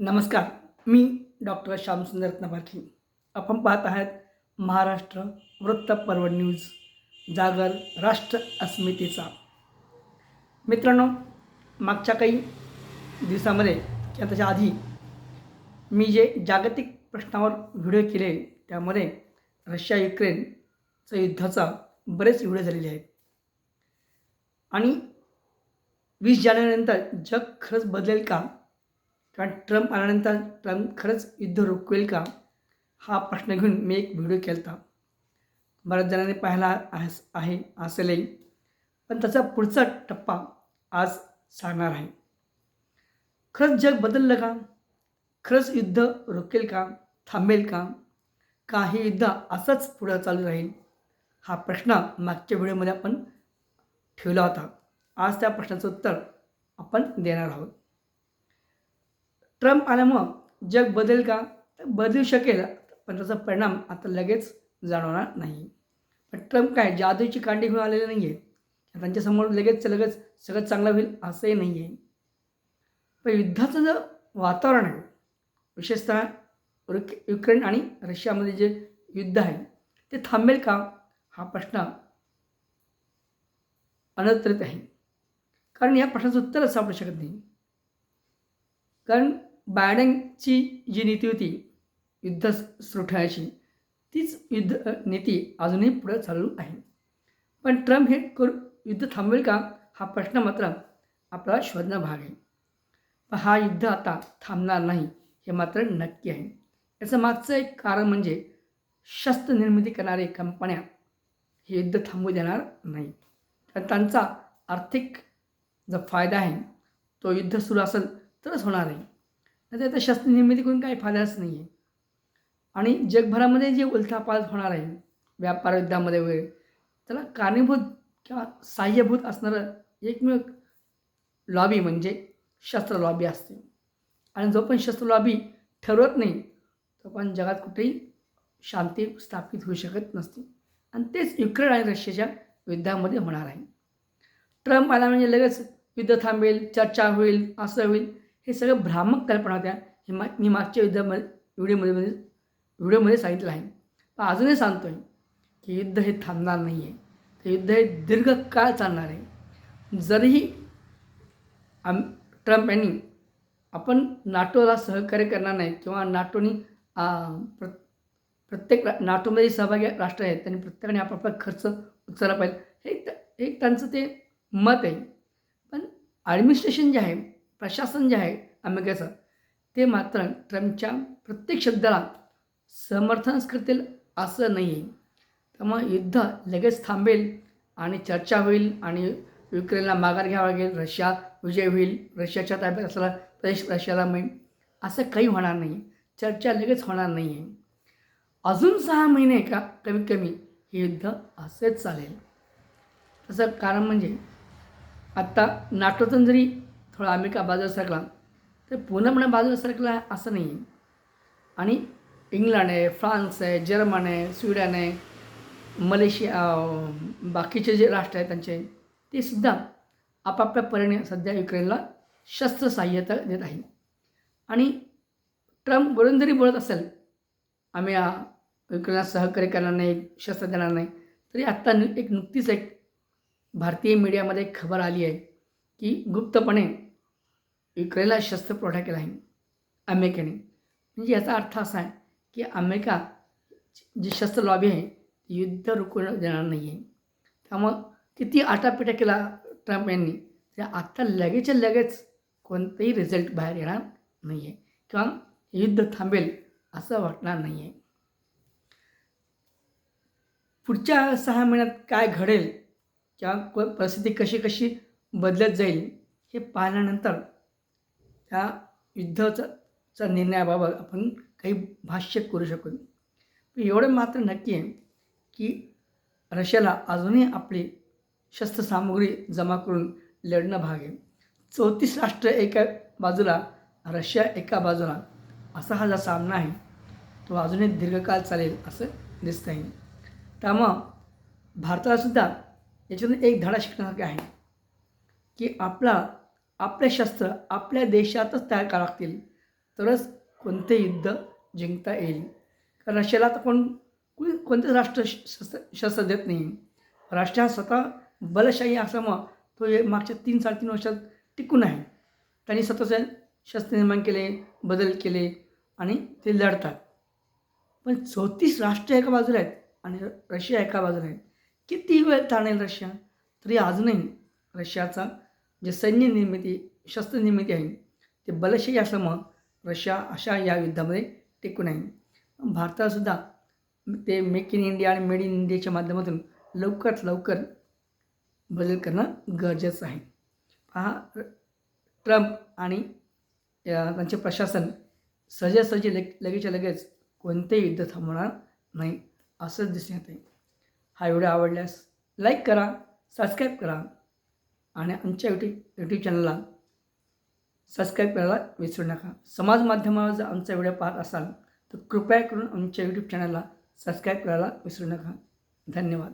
नमस्कार मी डॉक्टर श्यामसुंदर रत्नपारखी आपण पाहत आहात महाराष्ट्र वृत्तपर्व न्यूज जागर राष्ट्र अस्मितेचा. मित्रांनो मागच्या काही दिवसामध्ये किंवा त्याच्या आधी मी जे जागतिक प्रश्नावर व्हिडिओ केले त्यामध्ये रशिया युक्रेनचं युद्धाचा बरेच व्हिडिओ झालेले आहेत. आणि वीस जानेवारीनंतर जग खरंच बदलेल का? कारण ट्रम्प आल्यानंतर ट्रम्प खरंच युद्ध रोखवेल का? हा प्रश्न घेऊन मी एक व्हिडिओ केला होता बऱ्याच जणांनी पाहिला आहे असेलही पण त्याचा पुढचा टप्पा आज सांगणार आहे. खरंच जग बदललं का? खरंच युद्ध रोखेल का? थांबेल का? का हे युद्ध असंच पुढं चालू राहील? हा प्रश्न मागच्या व्हिडिओमध्ये आपण ठेवला होता. आज त्या प्रश्नाचं उत्तर आपण देणार आहोत. ट्रम्प आल्यामुळं जग बदलेल का? तर बदलू शकेल पण त्याचा परिणाम आता लगेच जाणवणार नाही. पण ट्रम्प काय जादूची कांडी घेऊन आलेले नाही आहे त्यांच्यासमोर लगेच लगेच सगळं चांगलं होईल असंही नाही आहे पण युद्धाचं जे वातावरण आहे विशेषतः युक युक्रेन आणि रशियामध्ये जे युद्ध आहे ते थांबेल का? हा प्रश्न अनंतरित आहे. कारण या प्रश्नाचं उत्तरच सापडू शकत नाही. कारण बायडनची जी नीती होती युद्ध सुरू ठेवायची तीच युद्ध नीती अजूनही पुढे चालू आहे. पण ट्रम्प हे करू युद्ध थांबवेल का? हा प्रश्न मात्र आपला शोधणं भाग आहे. पण हा युद्ध आता थांबणार नाही हे मात्र नक्की आहे. याचं मागचं एक कारण म्हणजे शस्त्र निर्मिती करणारे कंपन्या हे युद्ध थांबू देणार नाही. तर त्यांचा आर्थिक जो फायदा आहे तो युद्ध सुरू असेल तरच होणार आहे. नाही तर शस्त्र निर्मिती करून काही फायदाच नाही आहे आणि जगभरामध्ये जे उलथापाल होणार आहे व्यापार युद्धामध्ये वगैरे त्याला कारणीभूत किंवा सहाय्यभूत असणारं एकमेव लॉबी म्हणजे शस्त्र लॉबी असते. आणि जो पण शस्त्र लॉबी ठरवत नाही तो पण जगात कुठेही शांती स्थापित होऊ शकत नसते. आणि तेच युक्रेन आणि रशियाच्या युद्धामध्ये होणार आहे. ट्रम्प आला म्हणजे लगेच युद्ध थांबेल चर्चा होईल असं होईल. हे सगळं भ्रामक कल्पना होत्या. हे मा मी मागच्या युद्धामध्ये व्हिडिओमध्ये म्हणजे व्हिडिओमध्ये सांगितलं आहे. पण अजूनही सांगतो आहे की युद्ध हे थांबणार नाही आहे ते युद्ध हे दीर्घकाळ चालणार आहे. जरीही आम ट्रम्प यांनी आपण नाटोला सहकार्य करणार नाही किंवा नाटोनी प्र प्रत्येक रा नाटोमध्ये सहभागी राष्ट्र आहेत त्यांनी प्रत्येकाने आपापला खर्च उचलला पाहिजे. हे एक एक त्यांचं ते मत आहे. पण ॲडमिनिस्ट्रेशन जे आहे प्रशासन जे आहे अमेरिकेचं ते मात्र ट्रम्पच्या प्रत्येक शब्दाला समर्थनच करतील असं नाही. आहे त्यामुळे युद्ध लगेच थांबेल आणि चर्चा होईल आणि युक्रेनला माघार घ्यावा लागेल रशिया विजय होईल रशियाच्या ताब्यात असलेला प्रदेश रशियाला मिळेल असं काही होणार नाही. चर्चा लगेच होणार नाही. आहे अजून सहा महिने का कमीत कमी हे युद्ध असेच चालेल. तसं कारण म्हणजे आत्ता नाटोतून जरी थोडा अमेरिका बाजूला सरकला तर पूर्णपणे बाजूला सरकला असं नाही. आहे आणि इंग्लंड आहे फ्रान्स आहे जर्मन आहे स्वीडन आहे मलेशिया बाकीचे जे राष्ट्र आहेत त्यांचे ते सुद्धा आपापल्या परीने सध्या युक्रेनला शस्त्र सहाय्यता देत आहे आणि ट्रम्प वरून जरी बोलत असेल आम्ही युक्रेनला सहकार्य करणार नाही शस्त्र देणार नाही तरी आत्ता नु एक नुकतीच एक भारतीय मीडियामध्ये एक खबर आली आहे की गुप्तपणे युक्रेनला शस्त्र पुरवठा केला आहे. अमेरिकेने. म्हणजे याचा अर्थ असा आहे की अमेरिका जी शस्त्र लॉबी आहे ती युद्ध रोखून देणार नाही आहे त्यामुळं किती आटापिटा केला ट्रम्प यांनी तर आत्ता लगेचच्या लगेच कोणतेही रिझल्ट बाहेर येणार नाही आहे किंवा युद्ध थांबेल असं वाटणार नाही आहे पुढच्या सहा महिन्यात काय घडेल किंवा परिस्थिती कशी कशी बदलत जाईल हे पाहिल्यानंतर त्या युद्धाचा चा निर्णयाबाबत आपण काही भाष्य करू शकू. एवढं मात्र नक्की आहे की रशियाला अजूनही आपली शस्त्रसामुग्री जमा करून लढणं भाग आहे. चौतीस राष्ट्र एका बाजूला रशिया एका बाजूला असा हा जो सामना आहे तो अजूनही दीर्घकाळ चालेल असं दिसतं आहे त्यामुळं भारतालासुद्धा याच्यातून एक धडा शिकण्यासारखा आहे की आपला आपले शस्त्र आपल्या देशातच तयार करावं लागतील. तरच कोणते युद्ध जिंकता येईल. कारण रशियाला आता कोण कोणी कोणतेच राष्ट्र श- शस्त्र शस्त्र देत नाही. राष्ट्र हा स्वतः बलशाही असल्यामुळं तो हे मागच्या तीन साडेतीन वर्षात टिकून आहे. त्यांनी स्वतःचे शस्त्र निर्माण केले बदल केले आणि ते लढतात. पण चौतीस राष्ट्र एका बाजूला आहेत आणि र- रशिया एका बाजूला आहे. किती वेळ ताणेल रशिया? तरी अजूनही रशियाचा जे सैन्य निर्मिती शस्त्र निर्मिती आहे ते बलशाही असल्यामुळं रशिया अशा या युद्धामध्ये टिकून आहे. भारतातसुद्धा ते मेक इन इंडिया आणि मेड इन इंडियाच्या माध्यमातून लवकरात लवकर बदल करणं गरजेचं आहे. हा ट्रम्प आणि त्यांचे प्रशासन सहजासहजी लग लगेचच्या लगेच कोणतेही युद्ध थांबवणार नाही असंच दिसून आहे हा व्हिडिओ आवडल्यास लाईक करा सबस्क्राईब करा. आणि आमच्या यूट्यूब यूट्यूब चॅनलला सबस्क्राईब करायला विसरू नका. समाज माध्यमावर जर आमचा व्हिडिओ पाहत असाल तर कृपया करून आमच्या यूट्यूब चॅनलला सबस्क्राईब करायला विसरू नका. धन्यवाद.